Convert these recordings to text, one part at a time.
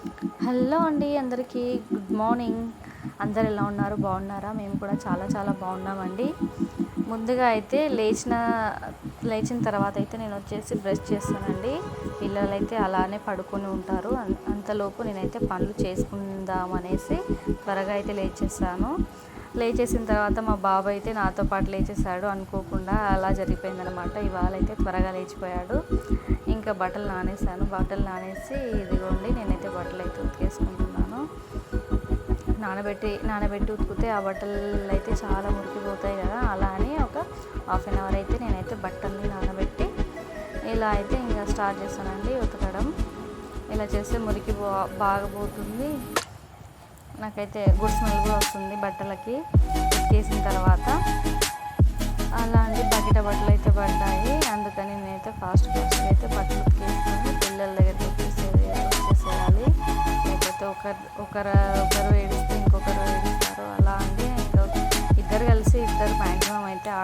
Hello అండి అందరికీ. Good morning. అందరు ఎలా ఉన్నారు? బాగున్నారా? మేము కూడా చాలా చాలా బాగున్నామండి. ముందుగా అయితే లేచిన లేచిన తర్వాత అయితే నేను వచ్చేసి బ్రష్ చేస్తానండి. పిల్లలు అయితే అలానే పడుకొని ఉంటారు. అంతలోపు నేనైతే పనులు చేసుకుందాం అనేసి త్వరగా అయితే లేచేసాను. లేచేసిన తర్వాత మా బాబు అయితే నాతో పాటు లేచేసాడు అనుకోకుండా అలా జరిగిపోయిందనమాట ఇవాళ అయితే త్వరగా లేచిపోయాడు. ఇంకా బట్టలు నానేసాను బట్టలు నానేసి ఇదిగో నానబెట్టి నానబెట్టి ఉతికితే ఆ బట్టలు అయితే చాలా మురికిపోతాయి కదా. అలా అని ఒక హాఫ్ అన్ అవర్ అయితే నేనైతే బట్టల్ని నానబెట్టి ఇలా అయితే ఇంకా స్టార్ట్ చేస్తానండి ఉతకడం. ఇలా చేస్తే మురికి బా- బాగా పోతుంది నాకైతే గుడ్ స్మెల్ కూడా వస్తుంది బట్టలకి ఉతికేసిన తర్వాత. అలా బకెట బట్టలు అయితే పడ్డాయి. అందుకని నేనైతే ఫాస్ట్ ఫాస్ట్ అయితే బట్టలు ఉతికేస్తాను. పిల్లల దగ్గరికి వచ్చేసేది వచ్చేసేయాలి లేకపోతే ఒకరు ఒకరు ఒకరు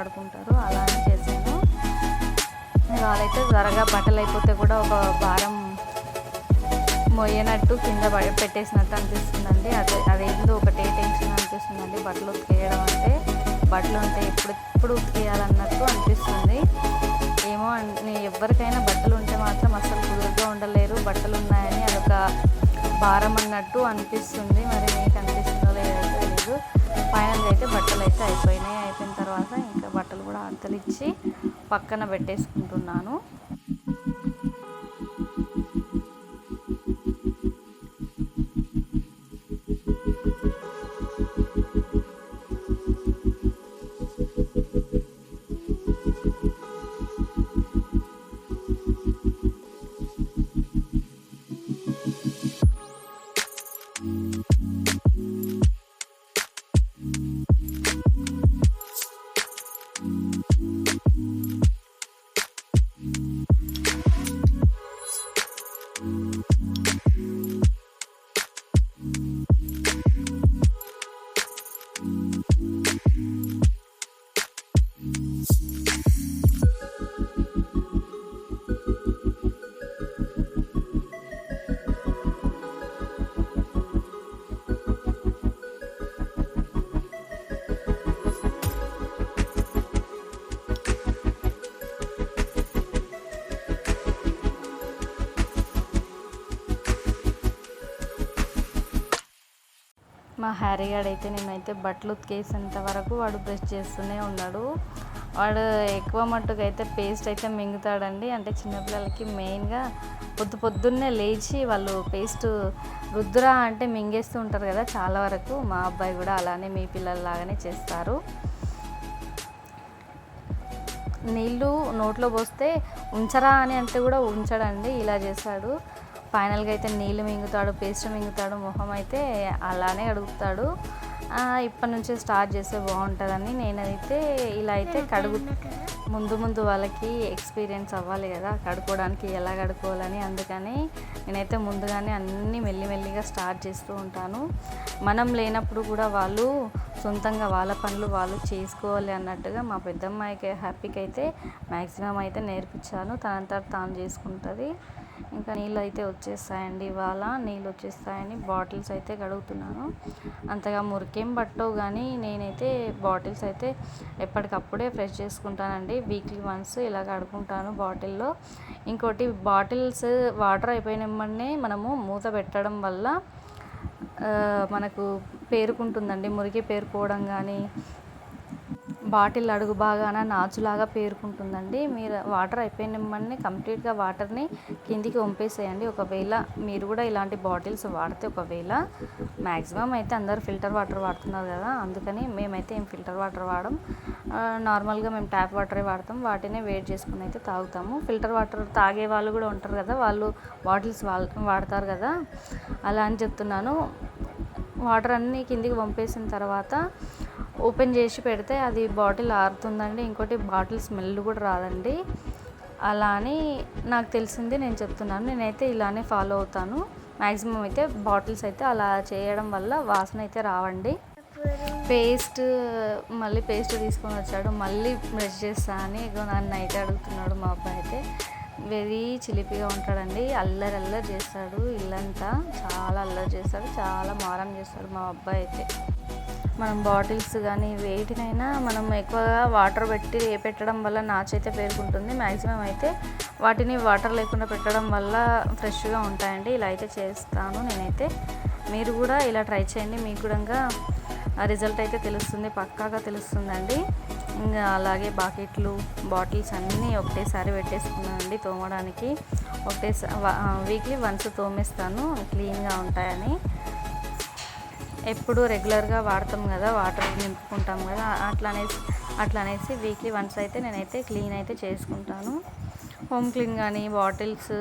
ఆడుకుంటారు. అలా అని వాళ్ళైతే త్వరగా బట్టలు అయిపోతే కూడా ఒక భారం మొయ్యనట్టు కింద పడి పెట్టేసినట్టు అనిపిస్తుందండి. అదే అదేందో ఒకటే టెన్షన్ అనిపిస్తుందండి బట్టలు ఉతికేయడం అంటే. బట్టలు ఉంటే ఎప్పుడు ఎప్పుడు ఉతికేయాలన్నట్టు అనిపిస్తుంది. ఏమో ఎవరికైనా బట్టలు ఉంటే మాత్రం అసలు కుదురుగా ఉండలేరు. బట్టలు ఉన్నాయని అదొక భారం అన్నట్టు అనిపిస్తుంది. మరి మీకు అనిపిస్తుందో లేదో తెలియదు ఫైనల్గా అయితే బట్టలు అయితే అయిపోయినాయి. అయిపోయిన తర్వాత ఇంకా కూడా అంతలిచ్చి పక్కన పెట్టేసుకుంటున్నాను. మా హ్యారీ నేనైతే బట్టలు ఉతికేసేంత వరకు వాడు బ్రష్ చేస్తూనే ఉన్నాడు. వాడు ఎక్కువ మట్టుకు అయితే పేస్ట్ అయితే మింగుతాడండి. అంటే చిన్నపిల్లలకి మెయిన్గా పొద్దు పొద్దున్నే లేచి వాళ్ళు పేస్ట్ రుద్దురా అంటే మింగేస్తూ ఉంటారు కదా చాలా వరకు. మా అబ్బాయి కూడా అలానే మీ పిల్లల్లాగానే చేస్తారు. నీళ్ళు నోట్లో పోస్తే ఉంచరా అని అంటే కూడా ఉంచడండి. ఇలా చేశాడు. ఫైనల్గా అయితే నీళ్ళు మింగుతాడు పేస్ట్ మింగుతాడు మొహం అయితే అలానే అడుగుతాడు. ఇప్పటి నుంచే స్టార్ట్ చేస్తే బాగుంటుందని నేనైతే ఇలా అయితే కడుగు ముందు ముందు వాళ్ళకి ఎక్స్పీరియన్స్ అవ్వాలి కదా కడుక్కోవడానికి ఎలా కడుక్కోవాలని. అందుకని నేనైతే ముందుగానే అన్నీ మెల్లిమెల్లిగా స్టార్ట్ చేస్తూ ఉంటాను. మనం లేనప్పుడు కూడా వాళ్ళు సొంతంగా వాళ్ళ పనులు వాళ్ళు చేసుకోవాలి అన్నట్టుగా మా పెద్దమ్మాయికి హ్యాపీకి అయితే మ్యాక్సిమం అయితే నేర్పించాను. తనంతా తాను చేసుకుంటుంది. ఇంకా నీళ్ళు అయితే వచ్చేస్తాయండి ఇవాళ. నీళ్ళు వచ్చేస్తాయని బాటిల్స్ అయితే కడుగుతున్నాను. అంతగా మురికేం పట్టవు కానీ నేనైతే బాటిల్స్ అయితే ఎప్పటికప్పుడే ఫ్రెష్ చేసుకుంటానండి. వీక్లీ వన్స్ ఇలా కడుకుంటాను బాటిల్లో. ఇంకోటి బాటిల్స్ వాటర్ అయిపోయినమ్మనే మనము మూత పెట్టడం వల్ల మనకు పేరుకుంటుందండి. మురికి పేరుకోవడం కానీ బాటిల్ అడుగు బాగాన నాచులాగా పేరుకుంటుందండి. మీరు వాటర్ అయిపోయినమ్మని కంప్లీట్గా వాటర్ని కిందికి వంపేసేయండి. ఒకవేళ మీరు కూడా ఇలాంటి బాటిల్స్ వాడితే ఒకవేళ మ్యాక్సిమం అయితే అందరు ఫిల్టర్ వాటర్ వాడుతున్నారు కదా అందుకని మేమైతే ఏం ఫిల్టర్ వాటర్ వాడం. నార్మల్గా మేము ట్యాప్ వాటరే వాడతాం. వాటినే వేడి చేసుకుని అయితే తాగుతాము. ఫిల్టర్ వాటర్ తాగే వాళ్ళు కూడా ఉంటారు కదా వాళ్ళు బాటిల్స్ వాడతారు కదా. అలా అని చెప్తున్నాను. వాటర్ అన్నీ కిందికి పంపేసిన తర్వాత ఓపెన్ చేసి పెడితే అది బాటిల్ ఆరుతుందండి. ఇంకోటి బాటిల్ స్మెల్ కూడా రాదండి. అలా అని నాకు తెలిసింది నేను చెప్తున్నాను. నేనైతే ఇలానే ఫాలో అవుతాను. మ్యాక్సిమం అయితే బాటిల్స్ అయితే అలా చేయడం వల్ల వాసన అయితే రావండి. పేస్ట్ మళ్ళీ పేస్ట్ తీసుకొని వచ్చాడు. మళ్ళీ బ్రష్ చేస్తా అని నన్ను అయితే అడుగుతున్నాడు మా అబ్బాయి అయితే. వెరీ చిలిపిగా ఉంటాడండి. అల్లరి అల్లరి చేస్తాడు. ఇల్లంతా చాలా అల్లరి చేస్తాడు. చాలా మారం చేస్తాడు మా అబ్బాయి అయితే. మనం బాటిల్స్ కానీ వేటినైనా మనం ఎక్కువగా వాటర్ పెట్టి పెట్టడం వల్ల నాచైతే పేరుకుంటుంది. మ్యాక్సిమం అయితే వాటిని వాటర్ లేకుండా పెట్టడం వల్ల ఫ్రెష్గా ఉంటాయండి. ఇలా అయితే చేస్తాను నేనైతే. మీరు కూడా ఇలా ట్రై చేయండి. మీకు కూడా రిజల్ట్ అయితే తెలుస్తుంది. పక్కాగా తెలుస్తుందండి. ఇంకా అలాగే బాకెట్లు బాటిల్స్ అన్నీ ఒకటేసారి పెట్టేసుకున్నానండి తోమడానికి. ఒకటేసారి వీక్లీ వన్స్ తోమేస్తాను. క్లీన్గా ఉంటాయని. ఎప్పుడు రెగ్యులర్గా వాడతాం కదా వాటర్ నింపుకుంటాం కదా అట్లా అనేసి అట్లా అనేసి వీక్లీ వన్స్ అయితే నేనైతే క్లీన్ అయితే చేసుకుంటాను. హోమ్ క్లీన్ కానీ బాటిల్స్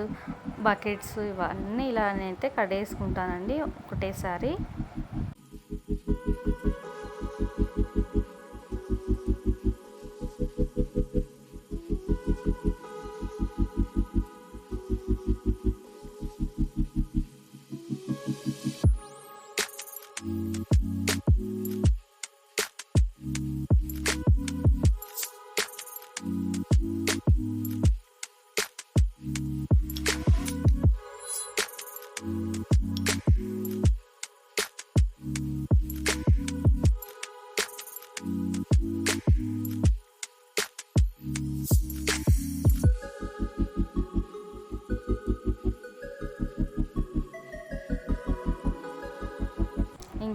బకెట్స్ ఇవన్నీ ఇలా నేనైతే కడేసుకుంటానండి ఒకటేసారి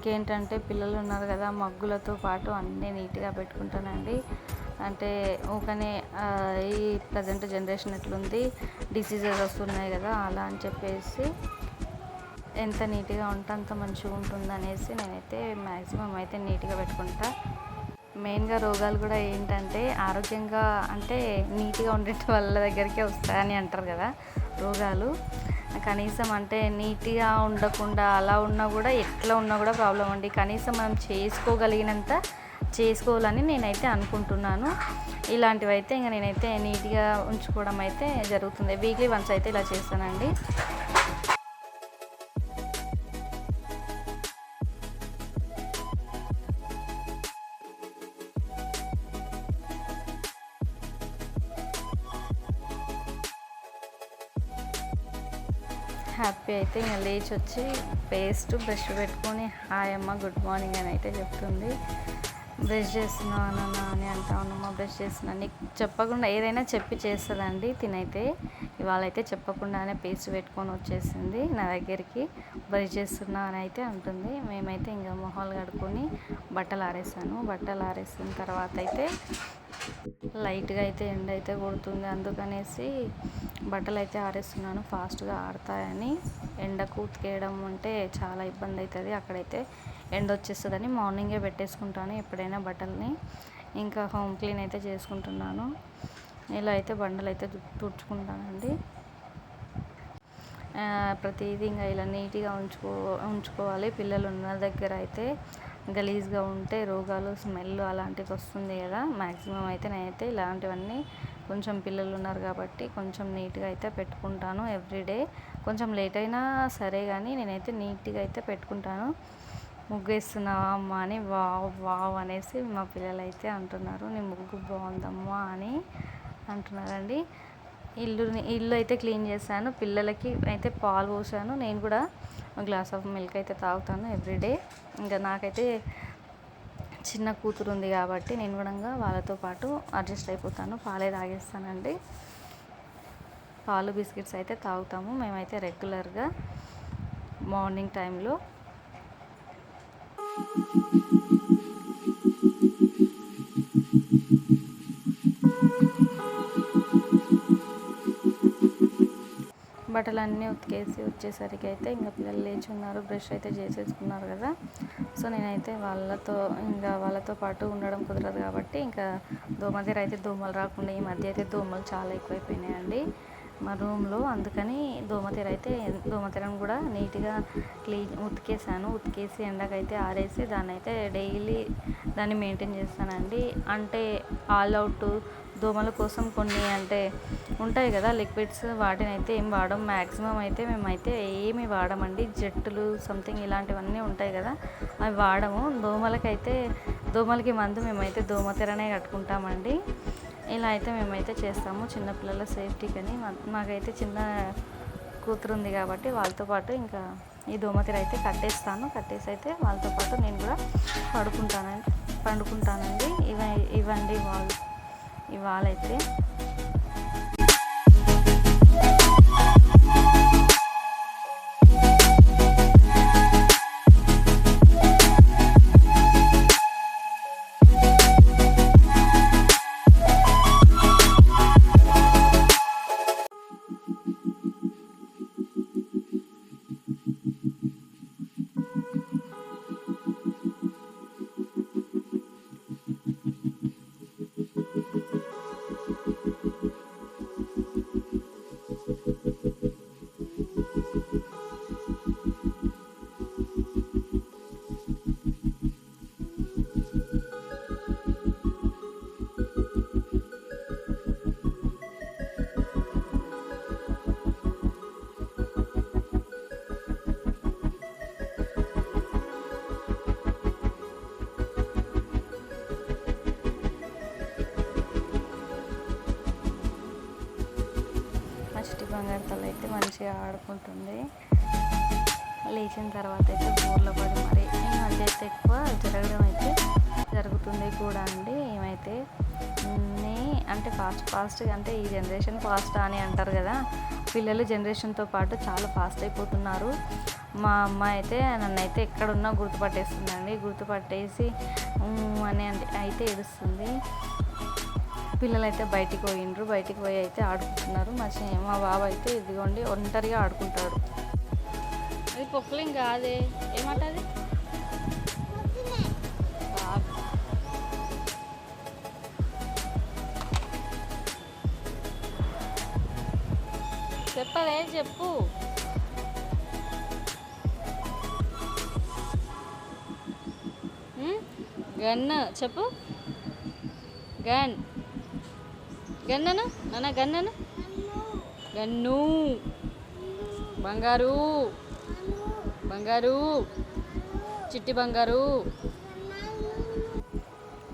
ఇంకేంటంటే పిల్లలు ఉన్నారు కదా మగ్గులతో పాటు అన్నీ నీట్గా పెట్టుకుంటానండి. అంటే ఊకనే ఈ ప్రజెంట్ జనరేషన్ ఎట్లుంది డిసీజెస్ వస్తున్నాయి కదా అలా అని చెప్పేసి ఎంత నీట్గా ఉంటే అంత మంచిగా ఉంటుంది అనేసి నేనైతే మ్యాక్సిమం అయితే నీట్గా పెట్టుకుంటా. మెయిన్గా రోగాలు కూడా ఏంటంటే ఆరోగ్యంగా అంటే నీట్గా ఉండే వాళ్ళ దగ్గరికే వస్తాయని అంటారు కదా రోగాలు. కనీసం అంటే నీట్గా ఉండకుండా అలా ఉన్నా కూడా ఎట్లా ఉన్నా కూడా ప్రాబ్లం అండి. కనీసం మనం చేసుకోగలిగినంత చేసుకోవాలని నేనైతే అనుకుంటున్నాను. ఇలాంటివైతే ఇంకా నేనైతే నీట్గా ఉంచుకోవడం అయితే జరుగుతుంది. వీక్లీ వన్స్ అయితే ఇలా చేస్తానండి. హ్యాపీ అయితే ఇంకా లేచి వచ్చి పేస్ట్ బ్రష్ పెట్టుకొని హాయ్ అమ్మ గుడ్ మార్నింగ్ అని అయితే చెప్తుంది. బ్రష్ చేస్తున్నావు అని అంటా ఉన్నామా బ్రష్ చేస్తున్నా నీకు చెప్పకుండా ఏదైనా చెప్పి చేస్తుందండి తినైతే. ఇవాళ అయితే చెప్పకుండానే పేస్ట్ పెట్టుకొని వచ్చేసింది నా దగ్గరికి. బ్రష్ చేస్తున్నా అని అయితే అంటుంది. మేమైతే ఇంకా మొహాలు కడుక్కొని బట్టలు ఆరేసాను. బట్టలు ఆరేసిన తర్వాత అయితే లైట్గా అయితే ఎండ అయితే కొడుతుంది అందుకనేసి బట్టలు అయితే ఆరేస్తున్నాను ఫాస్ట్గా ఆడతాయని. ఎండకు ఉతికేయడం అంటే చాలా ఇబ్బంది అవుతుంది అక్కడైతే ఎండ వచ్చేస్తుందని మార్నింగే పెట్టేసుకుంటాను ఎప్పుడైనా బట్టల్ని. ఇంకా హోమ్ క్లీన్ అయితే చేసుకుంటున్నాను. ఇలా అయితే బండలు అయితే తుడుచుకుంటానండి. ప్రతిదీ ఇంకా ఇలా నీట్గా ఉంచుకో ఉంచుకోవాలి. పిల్లలు ఉన్న దగ్గర అయితే గలీజ్గా ఉంటే రోగాలు స్మెల్ అలాంటివి వస్తుంది కదా. మ్యాక్సిమం అయితే నేనైతే ఇలాంటివన్నీ కొంచెం పిల్లలు ఉన్నారు కాబట్టి కొంచెం నీట్గా అయితే పెట్టుకుంటాను ఎవ్రీడే కొంచెం లేట్ అయినా సరే కానీ నేనైతే నీట్గా అయితే పెట్టుకుంటాను. ముగ్గేస్తున్నావా అమ్మ అని వావ్ వావ్ అనేసి మా పిల్లలు అయితే అంటున్నారు. నీ ముగ్గు బాగుందమ్మా అని అంటున్నారండి. ఇల్లు ఇల్లు అయితే క్లీన్ చేశాను. పిల్లలకి అయితే పాలు పోసాను. నేను కూడా గ్లాస్ ఆఫ్ మిల్క్ అయితే తాగుతాను ఎవ్రీడే ఇంకా నాకైతే చిన్న కూతురు ఉంది కాబట్టి నేను కూడా వాళ్ళతో పాటు అడ్జస్ట్ అయిపోతాను. పాలే తాగేస్తానండి. పాలు బిస్కెట్స్ అయితే తాగుతాము. మేమైతే రెగ్యులర్గా మార్నింగ్ టైంలో. బట్టలన్నీ ఉతికేసి వచ్చేసరికి అయితే ఇంకా పిల్లలు లేచి ఉన్నారు బ్రష్ అయితే చేసేసుకున్నారు కదా. సో నేనైతే వాళ్ళతో ఇంకా వాళ్ళతో పాటు ఉండడం కుదరదు కాబట్టి ఇంకా దోమ దగ్గర అయితే దోమలు రాకుండా ఈ మధ్య అయితే దోమలు చాలా ఎక్కువైపోయినాయండి మా రూమ్లో. అందుకని దోమతెర అయితే దోమతెరను కూడా నీట్గా క్లీన్ ఉతికేసాను. ఉతికేసి ఎండకైతే ఆరేసి దాన్ని అయితే డైలీ దాన్ని మెయింటైన్ చేస్తానండి. అంటే ఆల్ అవుట్ దోమల కోసం కొన్ని అంటే ఉంటాయి కదా లిక్విడ్స్ వాటిని అయితే ఏం వాడము మ్యాక్సిమం అయితే మేమైతే ఏమి వాడమండి. జట్టులు సంథింగ్ ఇలాంటివన్నీ ఉంటాయి కదా అవి వాడము. దోమలకైతే దోమలకి మందు మేమైతే దోమతెరనే కట్టుకుంటామండి. ఇలా అయితే మేమైతే చేస్తాము. చిన్నపిల్లల సేఫ్టీకని. మాకైతే చిన్న కూతురు ఉంది కాబట్టి వాళ్ళతో పాటు ఇంకా ఈ దోమతెర అయితే కట్టేస్తాను. కట్టేసి అయితే వాళ్ళతో పాటు నేను కూడా పడుకుంటానండి పండుకుంటానండి. ఇవ ఇవ్వండి వాళ్ళు. ఇవాళ అయితే మంచిగా ఆడుకుంటుంది. లేచిన తర్వాత అయితే బోర్లో పడి మరి ఈ మధ్య అయితే ఎక్కువ జరగడం అయితే జరుగుతుంది కూడా అండి. ఏమైతే నే అంటే ఫాస్ట్ ఫాస్ట్ అంటే ఈ జనరేషన్ ఫాస్ట్ అని అంటారు కదా పిల్లలు జనరేషన్తో పాటు చాలా ఫాస్ట్ అయిపోతున్నారు. మా అమ్మ అయితే నన్ను అయితే ఎక్కడున్నా గుర్తుపట్టేస్తుందండి. గుర్తుపట్టేసి అని అంటే- అయితే ఏడుస్తుంది. పిల్లలు అయితే బయటికి పోయిండ్రు. బయటికి పోయి అయితే ఆడుకుంటున్నారు. మా మా బాబు అయితే ఇదిగోండి ఒంటరిగా ఆడుకుంటాడు. ఇది పొక్కలేం కాదే. ఏమంటది అది? చెప్పలే చెప్పు. గన్ చెప్పు. గన్. గన్నను? నాన్న గన్నను? గన్ను. బంగారు. బంగారు. చిట్టి బంగారు.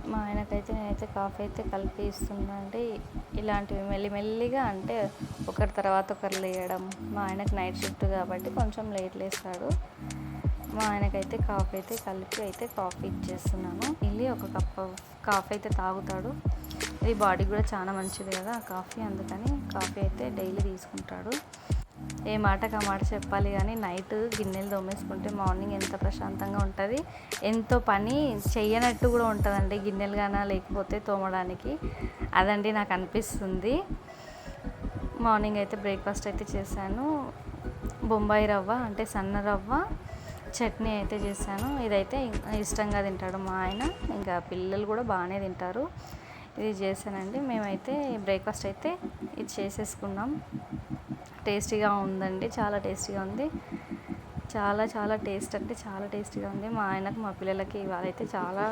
మా ఆయనకైతే నేనైతే కాఫీ అయితే కలిపి ఇస్తున్నానండి ఇలాంటివి మెల్లిమెల్లిగా అంటే ఒకరి తర్వాత ఒకరు లేయడం. మా ఆయనకు నైట్ షిఫ్ట్ కాబట్టి కొంచెం లేట్ లేస్తాడు. మా ఆయనకైతే కాఫీ అయితే కలిపి అయితే కాఫీ ఇచ్చేస్తున్నాను. వెళ్ళి ఒక కప్ కాఫీ అయితే తాగుతాడు. ఇది బాడీ కూడా చాలా మంచిది కదా కాఫీ అందుకని కాఫీ అయితే డైలీ తీసుకుంటాడు. ఏ మాటకు ఆ మాట చెప్పాలి కానీ నైట్ గిన్నెలు తోమేసుకుంటే మార్నింగ్ ఎంత ప్రశాంతంగా ఉంటుంది. ఎంతో పని చెయ్యనట్టు కూడా ఉంటుందండి గిన్నెలు కానీ లేకపోతే తోమడానికి. అదండి నాకు అనిపిస్తుంది. మార్నింగ్ అయితే బ్రేక్ఫాస్ట్ అయితే చేశాను. బొంబాయి రవ్వ అంటే సన్న రవ్వ చట్నీ అయితే చేశాను. ఇదైతే ఇష్టంగా తింటాడు మా ఆయన. ఇంకా పిల్లలు కూడా బాగానే తింటారు. ఇది చేశానండి. మేమైతే బ్రేక్ఫాస్ట్ అయితే ఇది చేసేసుకున్నాం. టేస్టీగా ఉందండి. చాలా టేస్టీగా ఉంది. చాలా చాలా టేస్ట్ అంటే చాలా టేస్టీగా ఉంది. మా ఆయనకు మా పిల్లలకి ఇవాళ అయితే చాలా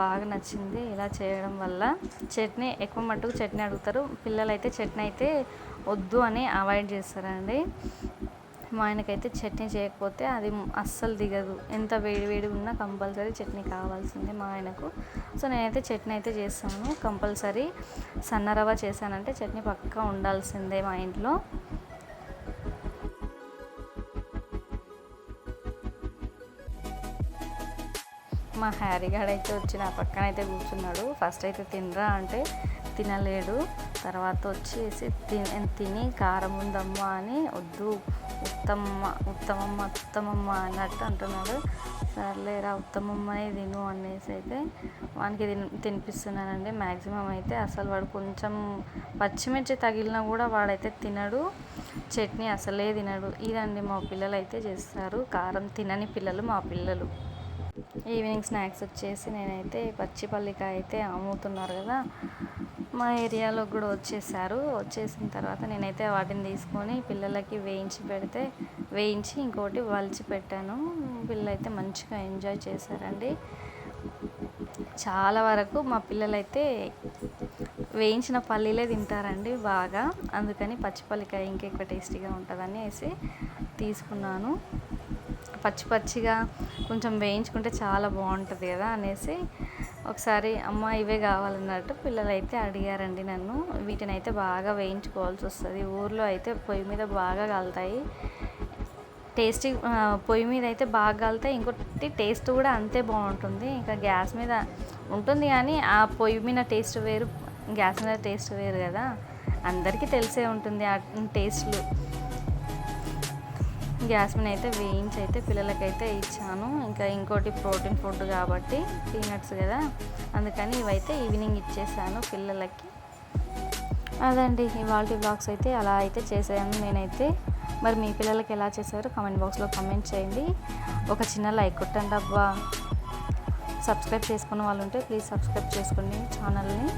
బాగా నచ్చింది ఇలా చేయడం వల్ల. చట్నీ ఎక్కువ మట్టుకు చట్నీ అడుగుతారు. పిల్లలైతే చట్నీ అయితే వద్దు అని అవాయిడ్ చేస్తారండి. మా ఆయనకైతే చట్నీ చేయకపోతే అది అస్సలు దిగదు. ఎంత వేడి వేడి ఉన్నా కంపల్సరీ చట్నీ కావాల్సిందే మా ఆయనకు. సో నేనైతే చట్నీ అయితే చేస్తాను. కంపల్సరీ సన్న చేశానంటే చట్నీ పక్కా ఉండాల్సిందే మా ఇంట్లో. మా హ్యారీ గాడు అయితే వచ్చి నా పక్కన అయితే కూర్చున్నాడు. ఫస్ట్ అయితే తినరా అంటే తినలేడు. తర్వాత వచ్చేసి తిని తిని కారం ఉందమ్మా అని వద్దు. ఉత్తమ్మ ఉత్తమమ్మ ఉత్తమమ్మ అన్నట్టు అంటున్నాడు. సర్లేరా ఉత్తమమ్మనే తిను అనేసి అయితే వానికి తిని తినిపిస్తున్నానండి. మ్యాక్సిమం అయితే అసలు వాడు కొంచెం పచ్చిమిర్చి తగిలినా కూడా వాడైతే తినడు. చట్నీ అసలే తినడు. ఇదండి మా పిల్లలు అయితే చేస్తారు. కారం తినని పిల్లలు మా పిల్లలు. ఈవినింగ్ స్నాక్స్ వచ్చేసి నేనైతే పచ్చిపల్లికాయ అయితే అమ్ముతున్నారు కదా. మా ఏరియాలో కూడా వచ్చేసారు. వచ్చేసిన తర్వాత నేనైతే వాటిని తీసుకొని పిల్లలకి వేయించి పెడితే వేయించి ఇంకోటి వలిచి పెట్టాను. పిల్లలైతే మంచిగా ఎంజాయ్ చేశారండి. చాలా వరకు మా పిల్లలైతే వేయించిన పల్లీలే తింటారండి బాగా. అందుకని పచ్చిపల్లికాయ ఇంకెక్కువ టేస్టీగా ఉంటుందని వేసి తీసుకున్నాను. పచ్చి పచ్చిగా కొంచెం వేయించుకుంటే చాలా బాగుంటుంది కదా అనేసి ఒకసారి అమ్మ ఇవే కావాలన్నట్టు పిల్లలు అయితే అడిగారండి నన్ను. వీటిని అయితే బాగా వేయించుకోవాల్సి వస్తుంది. ఊర్లో అయితే పొయ్యి మీద బాగా కాలుతాయి. టేస్టీ పొయ్యి మీద అయితే బాగా కాలుతాయి. ఇంకోటి టేస్ట్ కూడా అంతే బాగుంటుంది. ఇంకా గ్యాస్ మీద ఉంటుంది కానీ ఆ పొయ్యి మీద టేస్ట్ వేరు గ్యాస్ మీద టేస్ట్ వేరు కదా. అందరికీ తెలిసే ఉంటుంది ఆ టేస్ట్లు. గ్యాస్ మీద అయితే వేయించి అయితే పిల్లలకైతే ఇచ్చాను. ఇంకా ఇంకోటి ప్రోటీన్ ఫుడ్ కాబట్టి పీనట్స్ కదా. అందుకని ఇవైతే ఈవినింగ్ ఇచ్చేసాను పిల్లలకి. అదండి ఇవాళ బ్లాగ్స్ అయితే అలా అయితే చేసాను నేనైతే. మరి మీ పిల్లలకి ఎలా చేశారో కామెంట్ బాక్స్లో కామెంట్ చేయండి. ఒక చిన్న లైక్ కొట్టండి అబ్బా. సబ్స్క్రైబ్ చేసుకున్న వాళ్ళు ఉంటే ప్లీజ్ సబ్స్క్రైబ్ చేసుకోండి ఛానల్ని.